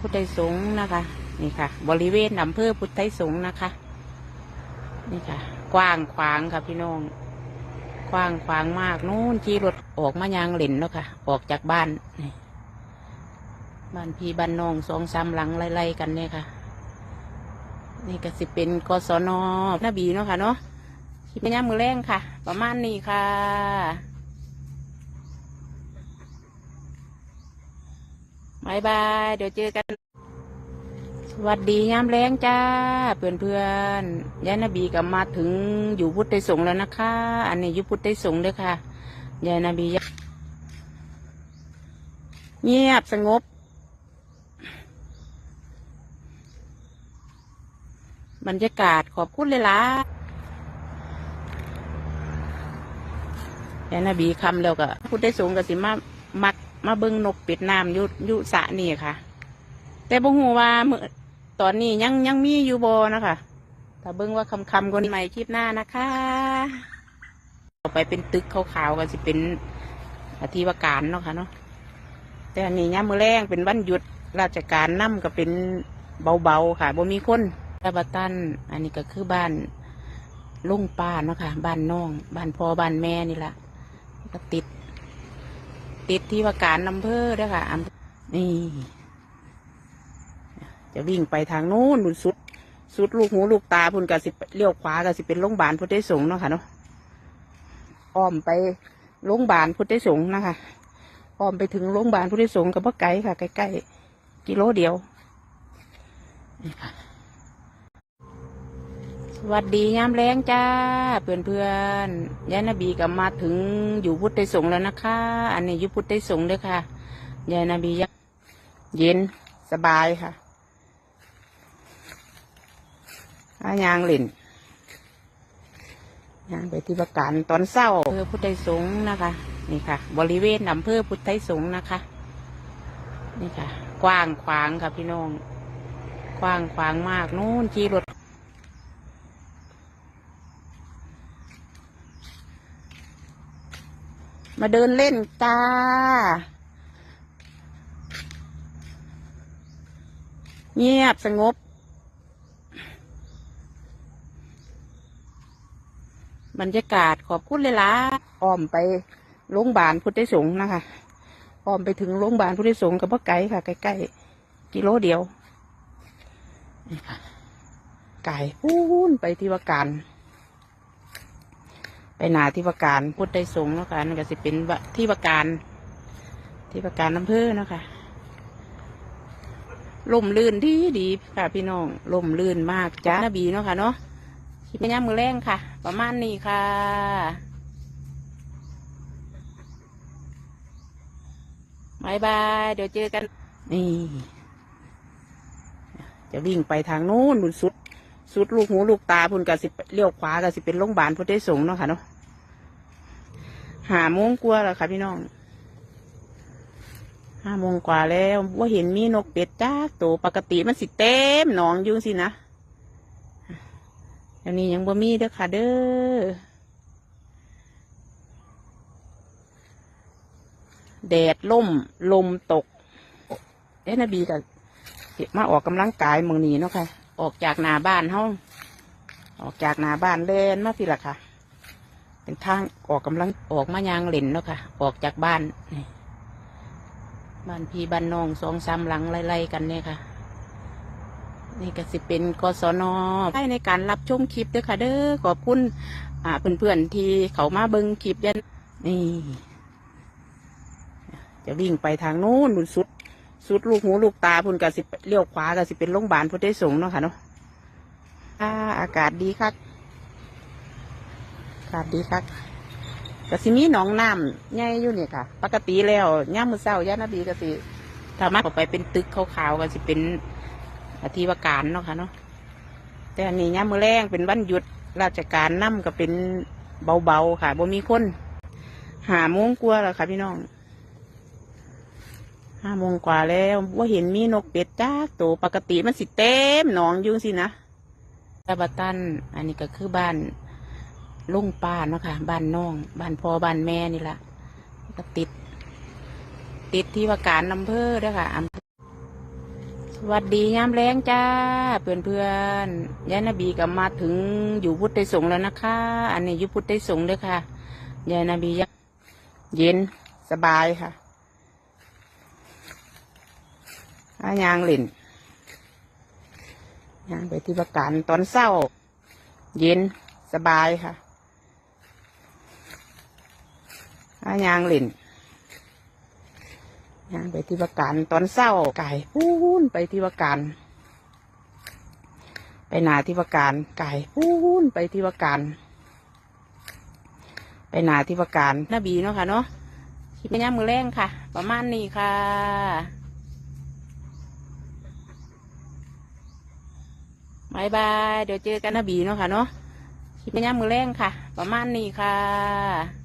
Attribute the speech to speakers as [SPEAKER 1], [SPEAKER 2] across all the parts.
[SPEAKER 1] พุทธไทยสงฆ์นะคะ นี่ค่ะ บริเวณอำเภอพุทธไทยสงฆ์นะคะ นี่ค่ะ กว้างขวางค่ะพี่น้อง กว้างขวางมากนู่นขี่รถออกมายางเหล่นแล้วค่ะ ออกจากบ้านนี่บ้านพี่บ้านน้องสองสามหลังไล่ๆกันเนี่ยค่ะ นี่ก็สิเป็นกศนนบีเนาะค่ะเนาะคิดเป็นย่ามือแรงค่ะ ประมาณนี้ค่ะ บายบาย เดี๋ยวเจอกัน สวัสดียามแรงจ้า เพื่อนเพื่อนยายนบีก็มาถึงอยู่พุทธไทยสงฆ์แล้วนะคะ อันนี้อยู่พุทธไทยสงฆ์เด้วยค่ะยายนบีเงียบสงบ บรรยากาศขอบคุณเลยล่ะยายนบีคำแล้วก็พุทธไทยสงฆ์ก็สิมามัก มาเบิ้งนกเป็ดน้ำยุยุสะนี่ค่ะ แต่บ่ฮู้ว่าเมื่อตอนนี้ยังยังมีอยู่บ่นะคะถ้าเบิ่งว่าคำคำคนใหม่คลิปหน้านะคะต่อไปเป็นตึกขาวๆก็สิเป็นอธิวการเนาะค่ะเนาะแต่อันนี้ย่ามมือแรงเป็นวันหยุดราชการนั่ก็เป็นเบาๆค่ะบ่มีคนตาบตันอันนี้ก็คือบ้านลุงป้าเนาะค่ะบ้านน้อง บ้านพ่อบ้านแม่นี่ละก็ติด ติดที่ว่าการอำเภอเด้อค่ะอำนี่ จะวิ่งไปทางโน้นบุญสุด สุดลูกหูลูกตาพุ่นกับสิเลี้ยวขวากับสิเป็นโรงพยาบาลพุทธสงฆ์เนาะค่ะเนาะอ้อมไปโรงพยาบาลพุทธสงฆ์นะคะอ้อมไปถึงโรงพยาบาลพุทธสงฆ์กับพ่อไก่ค่ะใกล้ๆกิโลเดียวนี่ค่ะ วัสดียามแรงจ้า เพื่อนเพื่อนยายนบีก็มาถึงอยู่พุทธไทยสงฆ์แล้วนะคะ อันนี้อยู่พุทธไทยสงฆ์เด้วยค่ะยายนบียังเย็นสบายค่ะอายางเล่นยางไปที่ประการตอนเศร้าอำเภอพุทธไทยสงฆ์นะคะ นี่ค่ะ บริเวณอำเภอพุทธไทยสงฆ์นะคะ นี่ค่ะ กว้างขวางค่ะพี่น้องกว้างขวางมากนู่นขี่รถ มาเดินเล่นจ้า เงียบสงบ บรรยากาศขอบคุณเลยล่ะอ้อมไปโรงพยาบาลพุทธสงฆ์นะคะอ้อมไปถึงโรงพยาบาลพุทธสงฆ์กับพ่อไก่ค่ะ ใกล้ๆกิโลเดียวนี่ค่ะไก่พูนไปที่ว่าการ หนาที่ว่าการพุทธไทยสงฆ์เนาะค่ะนั่นก็สิเป็นที่ว่าการ ที่ว่าการอำเภอเนะคะล่มลื่นดีดีค่ะพี่น้องล่มลื่นมากจ้านบีเนาะค่ะเนาะคิดเป็นย่ามมือแรงค่ะ ประมาณนี้ค่ะบายบายเดี๋ยวเจอกัน นี่ จะวิ่งไปทางโน้นบุญสุด สุดลูกหูลูกตาพุ่นกับสิเลี้ยวขวากับสิเป็นโรงพยาบาลพุทธไทยสงฆ์เนาะค่ะเนาะ หาโมงกว่าแล้วค่ะพี่น้องห้าโมงกว่าแล้วว่าเห็นมีนกเป็ดจ้าตัวปกติมันสิเต็มหนองยุ่งสินะเดี๋ยวนี้ยังบ่มีเด้อค่ะเด้อแดดล่มลมตก เอ๊ะนบีกับมาออกกำลังกายเมืองนี้เนาะค่ะ ออกจากหน้าบ้านเฮาออกจากหน้าบ้านเล่นมาพี่ละค่ะ เป็นทางออกกำลังออกมายางเล่นเนาะค่ะ ออกจากบ้านบ้านพี่บ้านน้องสองสามหลังไล่ๆกันเนี่ยค่ะ นี่ก็สิเป็นกศนให้ในการรับชมคลิปด้วยค่ะ เด้อขอบคุณอ่าเพื่อนๆที่เขามาเบิ้งคลิปยันนี่ จะวิ่งไปทางโน้นบุญสุด สุดลูกหูลูกตาพุ่นกับสิเลี้ยวขวากับสิเป็นโรงพยาบาลพุทธไทยสงฆ์เนาะค่ะเนาะอาอากาศดีครับากาศดีครับก็สิมีหนองน้ำใหญ่อยู่เนี่ยค่ะ ปกติแล้วย่ามมือเศร้าย่านาบีก็สิถ้ามากออกไปเป็นตึกขาวๆก็สิเป็นอธิวการเนาะค่ะเนาะแต่อันนี้ย่ามมือแรงเป็นวันหยุดราชการนั่ก็เป็นเบาๆค่ะบ่มีคนหาโมงกว่าแล้วค่ะ พี่น้องห้าโมงกว่าแล้วว่าเห็นมีนกเป็ดจ้าตัวปกติมันสิเต็มหนองยุ่งสินะตาบตัน อันนี้ก็คือบ้าน ลุงป้าเนาะค่ะบ้านน้องบ้านพ่อบ้านแม่นี่ละก็ติด ติดที่ว่าการอำเภอเด้อค่ะอำสวัสดียามแรงจ้า เพื่อนเพื่อนยายนบีก็มาถึงอยู่พุทธสงแล้วนะคะ อันนี้อยู่พุทธสงเด้วยค่ะยายนบียังเย็นสบายค่ะอายางหลินยางไปที่ประการตอนเศร้า เย็นสบายค่ะ อายางหลินยางไปที่ว่าการตอนเศร้าไก่พูนไปที่ว่าการไปนาที่ว่าการไก่พูนไปที่ว่าการไปนาที่ว่าการนาบีเนาะค่ะเนาะคลิปย่ามือแรงค่ะ ประมาณนี้ค่ะบายบาย เดี๋ยวเจอกันนาบีเนาะค่ะเนาะคลิปย่ามมือแรงค่ะ ประมาณนี้ค่ะ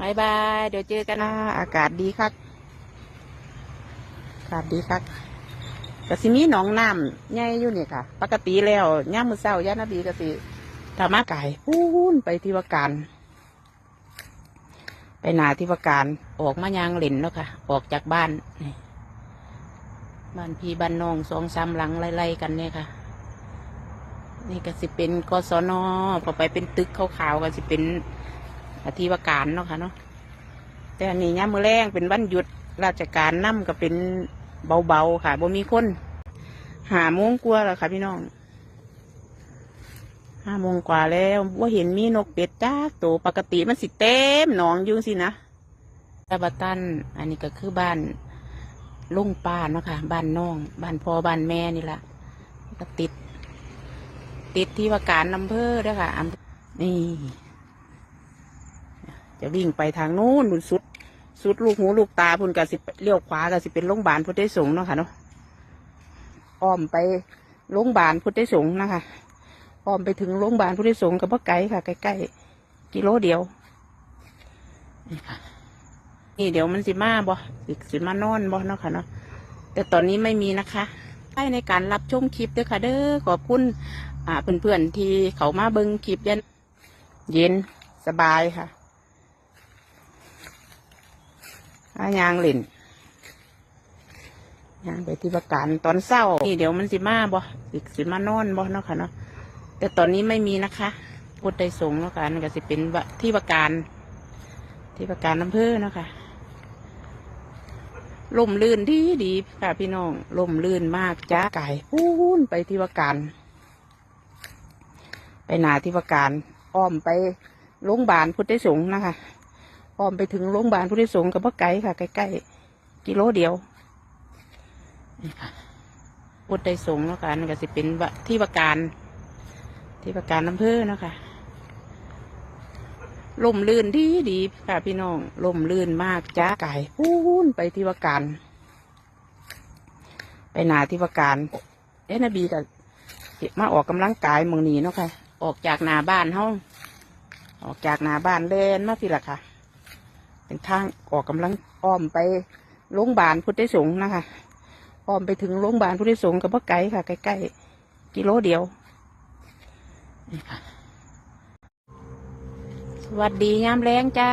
[SPEAKER 1] บายบาย เดี๋ยวเจอกันนะอากาศดีครับอากาศดีครับกสิมีหนองน้ำใหญ่อยู่นี่ค่ะ ปกติแล้วย่ามือเศร้าย่านาบีกสิธรรมะไก่พูนไปที่วาการ ไปนาที่วาการออกมายางเล่นแล้วค่ะ ออกจากบ้านบ้านพี่บ้านน้องสองสามหลังไล่ๆกันเนี่ยค่ะ นี่ก็สิเป็นกศนพอไปเป็นตึกขาวๆก็สิเป็น อาทิวการเนาะค่ะเนาะแต่อันนี้ย่ามมือแรงเป็นวันหยุดราชการนั่มก็เป็นเบาๆค่ะบ่มีคนหาโมงกว่าแล้วค่ะพี่น้องห้าโมงกว่าแล้วว่าเห็นมีนกเป็ดจ้าตัวปกติมันสิเต็มหนองยุ่งสินะตาบตันอันนี้ก็คือบ้านลุงป้าเนาะค่ะบ้านน้องบ้านพ่อบ้านแม่นี่ละก็ติด ติดที่ว่าการอำเภอเด้วยค่ะนี่ จะวิ่งไปทางนู้นบุญสุด สุดลูกหูลูกตาพุ่นกับสิเลี้ยวขวากับสิเป็นโรงพยาบาลพุทธสงฆ์เนาะค่ะเนาะอ้อมไปโรงพยาบาลพุทธสงฆ์นะคะอ้อมไปถึงโรงพยาบาลพุทธสงฆ์กับพ่อไก่ค่ะใกล้ๆกิโลเดียวนี่ค่ะนี่เดี๋ยวมันสิมาบ่สิสิมานอนบ่เนาะค่ะเนาะแต่ตอนนี้ไม่มีนะคะให้ในการรับชมคลิปด้วยค่ะ เด้อขอบคุณอ่าเพื่อนๆที่เขามาเบิ้งคลิปเย็นเย็นสบายค่ะ อายางเล่นยางไปที่ประการตอนเศร้านี่เดี๋ยวมันสิมาบ่สิสิมานอนบ่เนาะค่ะเนาะแต่ตอนนี้ไม่มีนะคะพุทธได้สงฆ์เนาะค่ะนั่นก็สิเป็นที่ประการที่ประการอำเภอเนาะค่ะลมลื่นดีดีค่ะพี่น้องลมลื่นมากจ้าไก่พูนไปที่ประการไปหนาที่ประการอ้อมไปโรงพยาบาลพุทธได้สงฆ์นะคะ พร้อมไปถึงโรงพยาบาลพุทธิสงฆ์กับพ่อไก่ค่ะ ใกล้ๆกิโลเดียวนี่ค่ะพุทธไดสงฆ์แล้วกันก็สิเป็นวะที่ประการ ที่ประการอำเภอเนาะคะล่มลื่นดีดีค่ะพี่น้องล่มลื่นมากจ้าไก่พูนไปที่ประการ ไปหนาที่ประการเอ็นบีกับมาออกกำลังกายหมือนี้เนาะค่ะ ออกจากหน้าบ้านห้องออกจากหน้าบ้านเล่นมาสิละค่ะ เป็นทางออกกำลังอ้อมไปโรงพยาบาลพุทธสงฆ์นะคะอ้อมไปถึงโรงพยาบาลพุทธสงฆ์กับพ่อไก่ค่ะใกล้ๆกิโลเดียวนี่ค่ะสวัสดียามแรงจ้า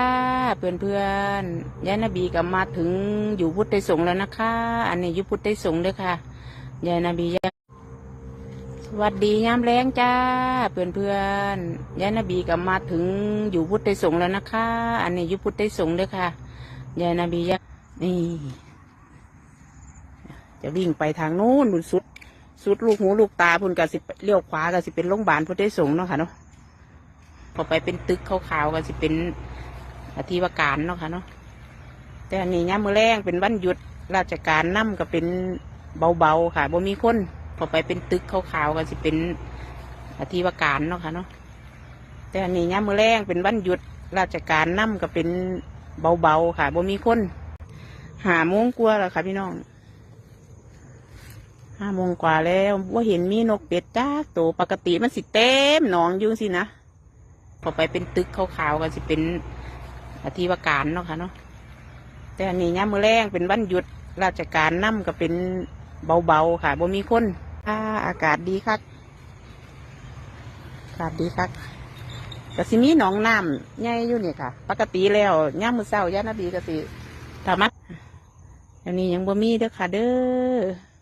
[SPEAKER 1] เพื่อนเพื่อนๆยายนบีก็มาถึงอยู่พุทธสงฆ์แล้วนะคะ อันนี้อยู่พุทธสงฆ์เด้วยค่ะยายนบียา วัสดียามแรงจ้า เพื่อนเพื่อนยายนบีก็มาถึงอยู่พุทธสงฆ์แล้วนะคะ อันนี้อยู่พุทธสงฆ์เด้วยค่ะยายนบียายนี่ จะวิ่งไปทางนู้นบุญสุด สุดลูกหูลูกตาพุ่นกับสิเลี้ยวขวากับสิเป็นโรงพยาบาลพุทธสงฆ์เนาะค่ะเนาะพอไปเป็นตึกขาวๆก็สิเป็นอาทิวการเนาะค่ะเนาะแต่อันนี้ย่ามมือแรงเป็นวันหยุดราชการนั่มก็เป็นเบาๆค่ะบ่มีคน พอไปเป็นตึกขาวๆก็สิเป็นอาทิวการเนาะค่ะเนาะแต่อันนี้ย่ามมือแรงเป็นวันหยุดราชการนั่มก็เป็นเบาๆค่ะบ่มีคนหาโมงกว่าแล้วค่ะ พี่น้องห้าโมงกว่าแล้วว่าเห็นมีนกเป็ดจ้าตัวปกติมันสิเต็มหนองยู่งสินะพอไปเป็นตึกขาวๆก็สิเป็นอาทิวการเนาะค่ะเนาะแต่อันนี้ย่ามือแรงเป็นวันหยุดราชการนั่มก็เป็น เบาๆค่ะบ่มีคนอ่าอากาศดีครับอากาศดีครับก็สิมีหนองน้ำใหญ่อยู่นี่ค่ะ ปกติแล้วย่ามมือเศร้าย่านาบีกะสิธรรมะเดี๋ยวนี้ยังบ่มีเด้อค่ะเด้อ